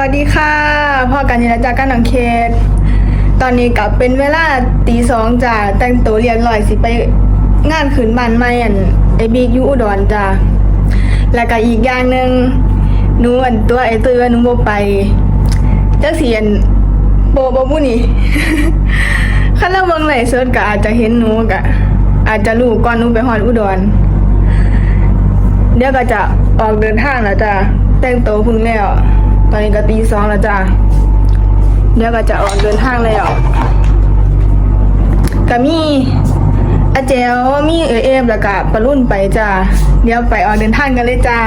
วัสดีค่ะพ่อกันยินจากกันหนังเคสตอนนี้กลับเป็นเวลาตีสองจ้ะแต่งตัวเรียนลอยสิไปงานขืนบ้านใหม่อันไอบีกยูอุดรจ้ะแล้วก็อีกอย่างหนึ่งหนูอันตัวไอตัวหนูโบไปจักเสียนโบโบบุนี่คันเราเบิ่งไหลฟ์สดก็อาจจะเห็นหนูก็อาจจะรู้ก่อนหนูไปฮอดอุดรเดี๋ยวก็จะออกเดินทางแล้วจ้ะแต่งตัวพึ่งแล้ว ตอนนี้ก็ตีสองแล้วจ้ะเดี๋ยวก็จะออกเดินทางแล้วก็มีอาเจลมีเอเอฟแล้วก็ปรุ่นไปจ้ะเดี๋ยวไปออกเดินทางกันเลยจ้า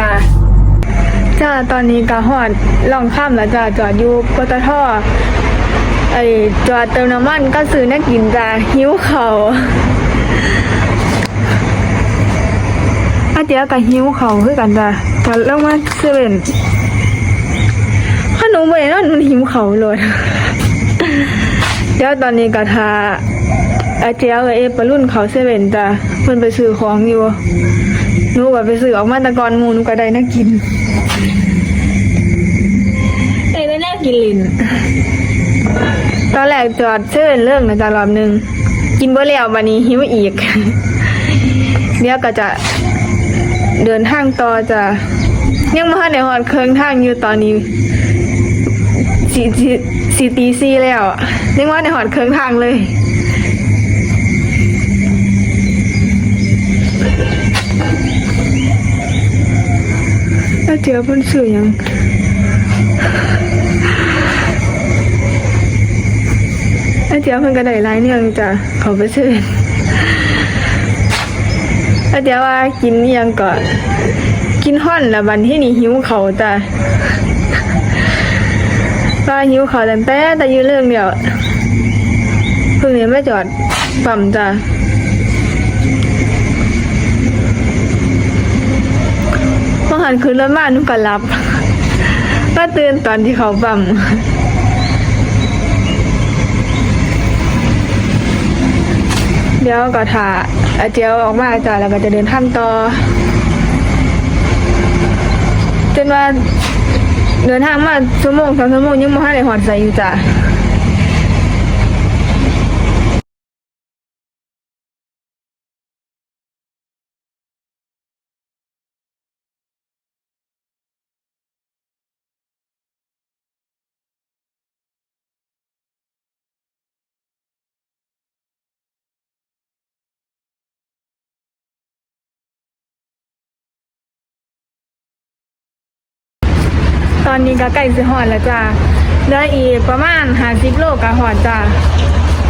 จ้าตอนนี้ก็ฮอดล่องข้ามแล้วจ้ะจอดอยู่ปตทไอจอดเติมน้ำมันก็ซื้อนักกินจ้ะหิวเขาอาเจียกับหิวเขาวคือกันจ้ะพอลงมาเซเว่น ขนมไปนั่นมันหิวเขาวเลย เดี๋ยวตอนนี้ก็ทาอาเจียกับเอปรุ่นเขาเซเว่นจ้ะเพิ่นไปซื้อของอยู่หนูก็ไปซื้อออกมาแตะกอนหมูหนูก็ได้น่ากินได้ได้น่ากินลินตอนแรกจอดเซเว่นเลิกนะจ้ะรอบหนึง กินบ่แล้วบัดนี้หิวอีก เดี๋ยวก็จะเดินทางต่อจะยังมาในหอดเครื่องทางอยู่ตอนนี้ สีสีสีตีสี่แล้วยังว่าในหอดเครื่องทางเลยแล้วเจอเพิ่นสื่อยังแล้วเจอเพิ่นก็ได้หลายเนี่ยงจ้ะขาไปซื้อแล้วเดี๋ยวว่ากินอิหยังก่อนกินห่อนล้วบันที่นี่หิวเขาวจ้ะ ว่าหิวขาวตั้งแต่แต่อยืนเรื่องเดียวเพิ่งเรียนไม่จอดปั๊มจ้ะพอหันคืนรถมานุ่ก็รับก็ตื่นตอนที่เขาปั๊มเดี๋ยวก็ถ่าอาเจียวออกมาจ้ะแล้วก็จะเดินทางต่อจนว่า เดินทางมาชั่วโมงสองชั่วโมงยังไม่ได้หอดใส่อยู่จ้ะ อนนี้ก็ใกล้สิหอดแล้วจ้ะเหลืออีกประมาณห้าสิบโลก็หอดจ้ะ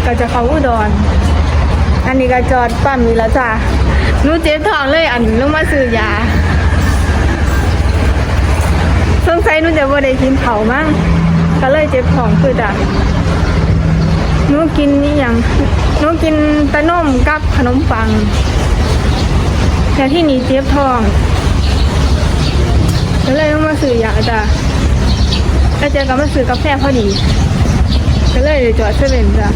ก็จะเข้าอุดรอันนี้ก็จอดปั๊มนี่แล้วจ้ะหนูเจ็บท้องเลยอันลงมาซื้อยาสงสัยหนูจะบ่ได้กินเขามั้งก็เลยเจ็บท้องคือจ้ะหนูกินนี่อยังหนูกินตะนมกับขนมปังแต่ที่นี่เจ็บท้องก็เลยต้องมาซื้อยาจ้ะ แล้วเจอกับมาซื้อกาแฟพอดี ก็เลยจอดเซเว่นจ้ะ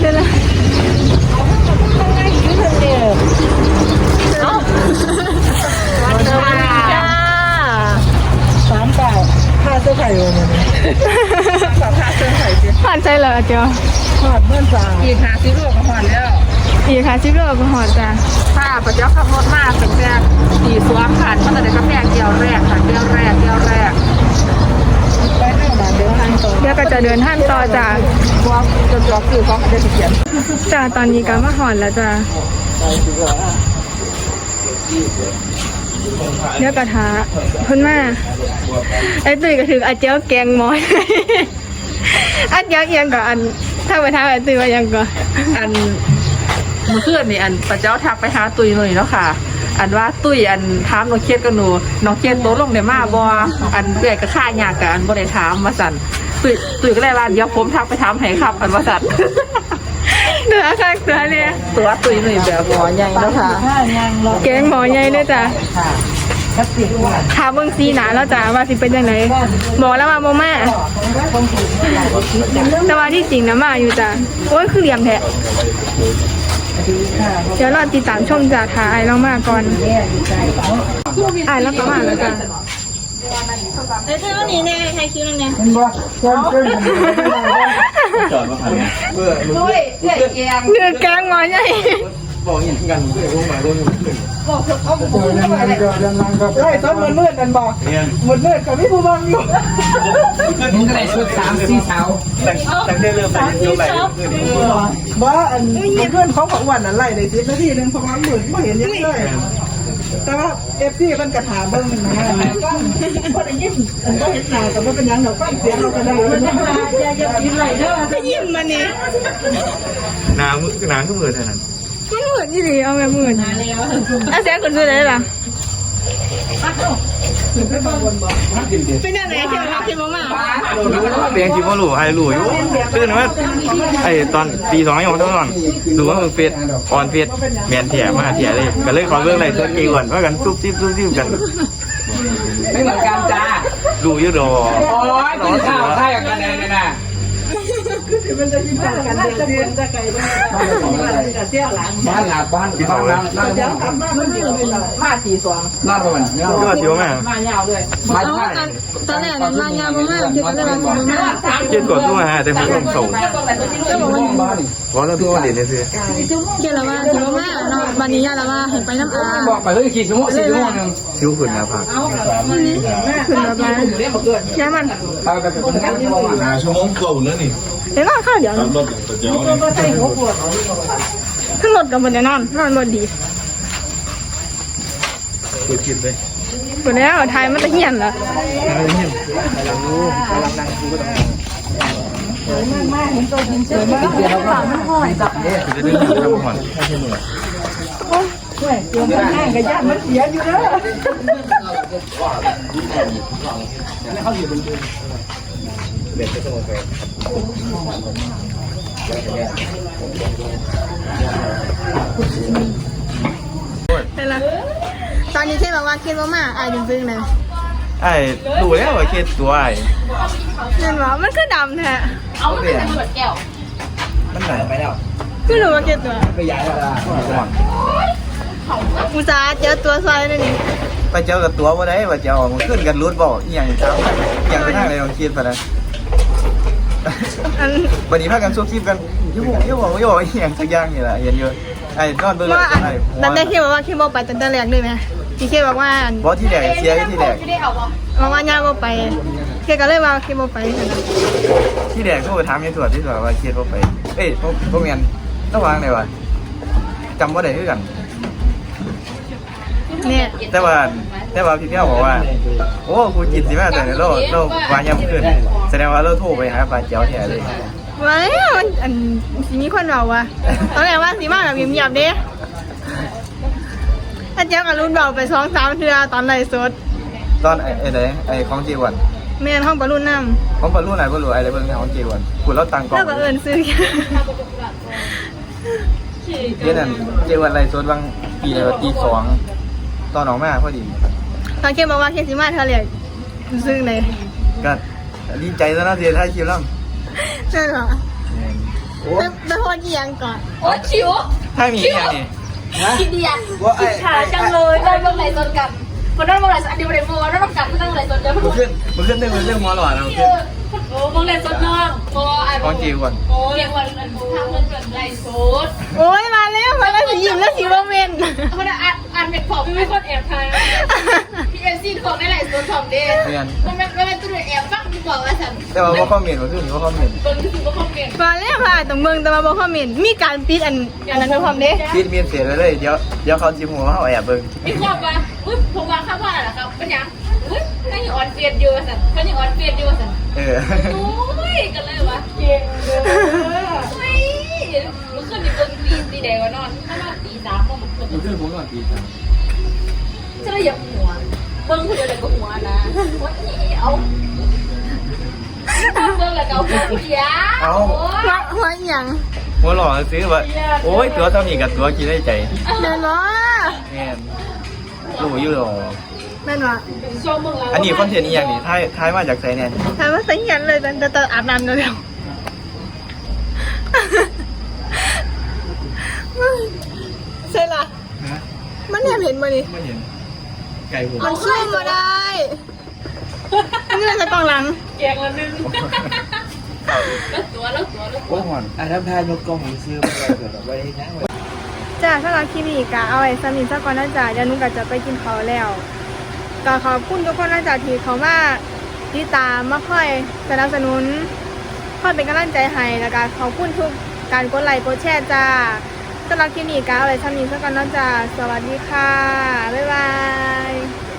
เดี๋ยวนะจ้าสามเปล่าค่าเสื้อไข่โยมัน สามค่าเสื้อไข่สิผ่านใจเหรอเจียวทอดเมื่อสาวอีกหาสิบโลก็หอนแล้วอีกค่ะชิปโลก็หอดจ้ะค่ะปัจจุบันขับรถมาเป็นแรกสี่สวมผ่านมาแต่กาแฟเกียวแรกค่ะเกียวแรกเกียวแรกไปเรื่องมาเดินทางต่อเดี๋ยวก็จะเดินท่านต่อจ้ะพร้อมจะจอกคือพร้อมจะเขียนจ้ะตอนนี้ก็มาหอดแล้วจ้ะเดี๋ยวกระทาเพิ่นมาไอ้ตุ้ยก็ถึงอาเจียวแกงหมอย อาเจียวเอียงก่อนอันถ้าไปทางไอ้ตุ้ยว่ายังก่อนอันเมื่อคืนนี่อันปัจจุบันทักไปหาตุยหน่อยเนาะค่ะ อันว่าตุ้ยอันถามน้องเครียดกับหนูน้องเครียดโตลงได้มาบ่อันเบื่อยก็ค่ายากกับอันบ่ได้ถามมาสั่นตุ้ยตุ้ยก็เลยว่าเดี๋ยวผมทักไปถามให้ครับ อันว่าสั่นเดือค่ะเดือเนี่ยตัวตุยหน่อยแบบหมอใหญ่แล้วค่ะแกงหมอใหญ่เลยจ้ะ ถามเบิ่งซีหนาแล้วจ้ะว่าสิเป็นยังไงบอกแล้วว่าบ่มาแต่ว่าที่จริงนะมาอยู่จ้ะโอ้ยคือเหลี่ยมแท้เดี๋ยวเราติดตามชมจ้ะถ่ายเรามาก่อนอ่านแล้วก็มาแล้วจ้ะเอ้ยเธอนี่แน่ใครคิวนั่นแน่จอดมาหันด้วยเจ๊แกงเดือดกลางหมอใหญ่บอกเห็นกันเพื่อนพวกมา ร่วมขึ้นไล่ต้นมันมืดกันบอกเนี่ยหมดมืดกับพี่ผู้บังอยู่มึงก็ได้ชุดสามสี่เสาแต่แต่เริ่มแต่ยกไหลขึ้นว่าอันเพื่อนเขาบอกวันนั้นไล่ได้สิบนาทีนึงเพราะว่ามืดไม่เห็นยังเลยแต่ว่าเอฟซีมันกระถาเบิ้งนะฟังก็ได้ยินอันก็เห็นหน้าแต่ว่าเป็นยังเราฟังเสียงเราก็ได้อย่าอย่ากินไหลเด้อก็ยิ้มมานี่น้ำน้ำก็มือเท่านั้น มันเหมือนยี่หลีเอาแบบเหมือนอะเสียคุณซื้อได้ล่ะเป็นยังไงเที่ยวรับที่มามาเปียงคิดว่าหลู่ไอ้หลู่อยู่ตื่นว่าไอ้ตอนปีสองยังต้องนอนดูว่ามึงเฟสออนเฟสแมนเถี่ยมาเถี่ยเลยก็เลยขอเรื่องอะไรตัวกี่วันว่ากันซุบซิบซุบซิบกันไม่เหมือนกันจ้าดูยุดอโอ้ยกินข้าวข้าวกันเลยนะมันจะกินข้าวกันเดี๋ยวเสียจะไกลได้จะเสียหลังบ้านหลักบ้านบ้านนั่งลามันเดือดเลยมาสี่สองนั่งก่อนยอดเยอะมากมายาวด้วยมาเอาใช่อันตอนแรกนั้นมายาบ่มาเกี่ยวกับเรื่องบ่มาเจ็ดกดตัวฮะแต่ผมต้องส่งก็บอกว่าบ้านนี่เพราะเราตัวเด่นเลยสิเกี่ยวกับว่าสิบ่มานาะบัดนี้ยาละว่าให้ไปน้ำอาบอกไปเฮ้ยขี่ชั่วโมงสี่ชั่วโมงนึงคิ้วขึ้นนะพักขึ้นมาบ้านแค่มันไปไปไปไปนั่งชั่วโมงหาชั่วโมงเก่าแล้วนี่เดี๋ยวนอนข้าวเดี๋ยวตามรถตะเจ้านี่ขึ้นรถกับบ่ได้นอนนอนบ่ดีคุยกินเลยบ่แล้วทยมันตะเหียนล่ะจะได้ยินแล้วผ่อนห้างกับญาติมันเสียอยู่เด้อ เป็นล่ะตอนนี้แค่บอกว่าคิดว่ามาอายจริงๆเลยไอ้ดูแล้วว่าเคสตัวไอ้เห็นว่ามันคือดำแท้เอาเปลี่ยนมันไหนไปแล้วคือรู้ว่าเก็บตัวไปย้ายแล้วล่ะก่อนอุตส่าห์เจอตัวซอยนั่นนี่ไปเจอกับตัวว่าได้ว่าเจ้ามันขึ้นกันรุดบอกอีหยังเช้าอีหยังไปทางไหนลองคิดไปนะ อันวันนี้พากันซุบซิบกันยุ่งยุ่งบอกยุ่งอีหยังสักอย่างนี่แหละเห็นอยู่ไอ้นอนเบิ่งว่าอันไอ้แต่ได้คิดว่าคิดว่าไปตั้งแต่แรกด้วยไหมที่คิดบอกว่าอันบอที่แรกเสียที่แรกบอกว่าย่าบ่ไปคิดก็เลยว่าคิดบ่ไปซั่นน่ะที่แรกเขาไปถามยายตรวจที่ตรวจว่าเคสว่าไป เอ้ยพวกพวกเมียนระวังไหนวะจำว่าได้คือกันเนี่ยแต่ว่าแต่ว่าพี่เพี้ยวบอกว่า โอ้กูจิตสิมาแต่เราเราวางยำขึ้น แสดงว่าเราโทรไปหาปลาเจ้าแท้เลยว่ามันอันสิมีคนเว้าว่าตอนแรกว่าสิมาแบบเงียบๆเด้ถ้าเจ้ากับรุ่นเบาไปสองสามเทื่อตอนไลฟ์สด ตอนไอ้ไอ้ไหนไอ้ของจีวันแม่นห้องบรรลุน้ำของปลาลูกไหนปลาลูกไอ้ไรเบิ่งของจีวันคุณเราตังกล่อแล้วงก็เอิ้นซื้อเย็นนั่นจีวันไรสดบางปีเลยว่าตีสองตอนออกมาพอดี ตอนเคบอกว่าเคสิมาเท่าไหร่ซื้อเลยก็ ดีใจซะนะเสียท้ายคิวแล้วใช่เหรอไปไปโพสต์อีหยังก่อนโอ้ชิวถ้ามีอย่างนี้คิดดีอะว่าไอ้ขาจังเลยได้เมื่อไหร่สดกันคนนั้นเมื่อไหร่อันเดียวเดียวเมื่อวันนั้นต้องกันเมื่อไหร่สดเดียวมันขึ้นมันขึ้นเรื่องมันเรื่องมอหลอดเราขึ้นโอ้เมื่อไหร่สดน้องโอ้ไอ้ของจีวันโอ้เรียกวันอันทำเงินเป็นไรสดโอ้ยมาแล้วมาแล้วสิยิ้มแล้วสิว่าเมนคนอ่านอ่านเป็นของไม่คนแอบทายพี่เอ็มซีของได้ไหลสดของเด้เรียนมันมันมันตัวแอบฟัง ดีกว่าว่าฉันแต่ว่าพ่อคอมเมนต์มันขึ้นพ่อคอมเมนต์เบิ่งที่สุดก็คอมเมนต์มาแล้วค่ะตรงเมืองแต่มาบอกคอมเมนต์มีการปิดอันอันนั้นด้วยความเด้คิดเมียนเสียเลยเลยเดี๋ยวเดี๋ยวเขาจิมหัวเขาแอบเบิ่งมีความว่าอุ้ยผมวางข้าวว่าอะไรครับเป็นยังอุ้ยนั่งอยู่ออนเฟียดอยู่สันนั่งอยู่ออนเฟียดอยู่สันเออโอ้ยกันเลยวะเก่งเลยเฮ้ยเมื่อคืนนี่เบิ่งตีตีแดงว่านอนถ้านอนตีสามโมงเมื่อคืน มันขึ้นผมก่อนปีสามจะได้ยับหัวเบิ่งคนเดียวเลยก็หัวนะหัวเหี่ยว เบิ่งแล้วก็หัวเหี่ยวเอาว่าว่าอหย่างหัวหล่อซื้อว่าโอ้ยตัวเท่านี้กับตัวคิดได้ใจเดินเนาะแม่นหัวรู้อยู่หรอแม่นวะอันนี้คอนเทนต์อีหยังนี่ท้ายท้ายมาจากไสเนี่ยถามว่าสัญญาณเลยแต่แต่อาบน้ำเร็วๆใช่ละมันแอบเห็นมาดิไม่เห็นไก่ผมมันช่วยมาได้ นี่เลยจะกล่องหลังแกงละนึงแล้วตัวแล้วตัวแล้วตัวโอ้ยหอนอะทำทานกกล้องของซื้อมาเกิดแบบว่าได้ยังไงจ้าสำหรับคลิปนี้กะเอาไว้สมินสักก่อนนะจ๊ะเดี๋ยวหนุก็จะไปกินข้าวแล้วก็ขอบคุณทุกคนนะจ๊ะที่เขามาติดตามมาคอยสนับสนุนคอยเป็นกำลังใจให้แล้วก็ขอบคุณทุกการกดไลค์กดแชร์จ้าสำหรับคลิปนี้กะเอาไว้สมินสักก่อนนะจ๊ะสวัสดีค่ะบ๊ายบาย